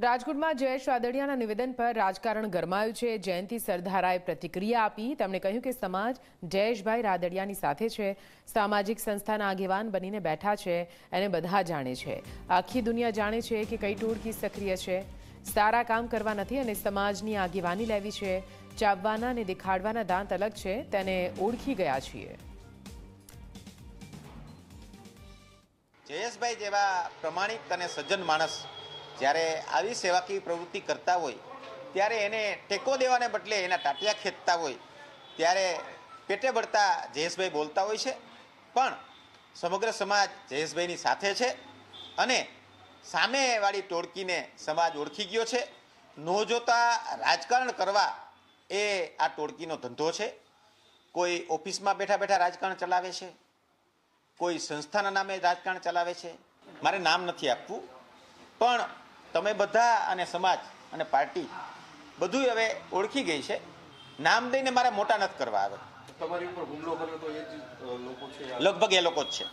રાજકોટમાં જયેશ રાદડિયાના નિવેદન પર રાજકારણ ગરમાયું છે. જયંતિ સરધારાએ પ્રતિક્રિયા આપી. તેમણે કહ્યું કે સમાજ જયેશભાઈ રાદડિયાની સાથે છે. સામાજિક સંસ્થાના આગેવાન બનીને બેઠા છે. એને બધા જાણે છે. આખી દુનિયા જાણે છે કે કઈ ટોળકી સક્રિય છે. સારા કામ કરવા નથી અને સમાજની આગેવાની લેવી છે. ચાવવાના અને દેખાડવાના દાંત અલગ છે. તેને ઓળખી ગયા છીએ. જયેશભાઈ જેવા પ્રમાણિક અને સજ્જન માણસ જ્યારે આવી સેવાકીય પ્રવૃત્તિ કરતા હોય, ત્યારે એને ટેકો દેવાને બદલે એના ટાટિયા ખેંચતા હોય, ત્યારે પેટે બળતા જયેશભાઈ બોલતા હોય છે. પણ સમગ્ર સમાજ જયેશભાઈની સાથે છે અને સામેવાળી ટોળકીને સમાજ ઓળખી ગયો છે. ન જોતા રાજકારણ કરવા એ આ ટોળકીનો ધંધો છે. કોઈ ઓફિસમાં બેઠા બેઠા રાજકારણ ચલાવે છે. કોઈ સંસ્થાના નામે રાજકારણ ચલાવે છે. મારે નામ નથી આપવું. પણ તમે બધા અને સમાજ અને પાર્ટી બધું હવે ઓળખી ગઈ છે. નામ દઈને મારે મોટા નથી કરવા આવે. તમારી ઉપર હુમલો કર્યો તો એ જ લોકો છે? લગભગ એ લોકો જ છે.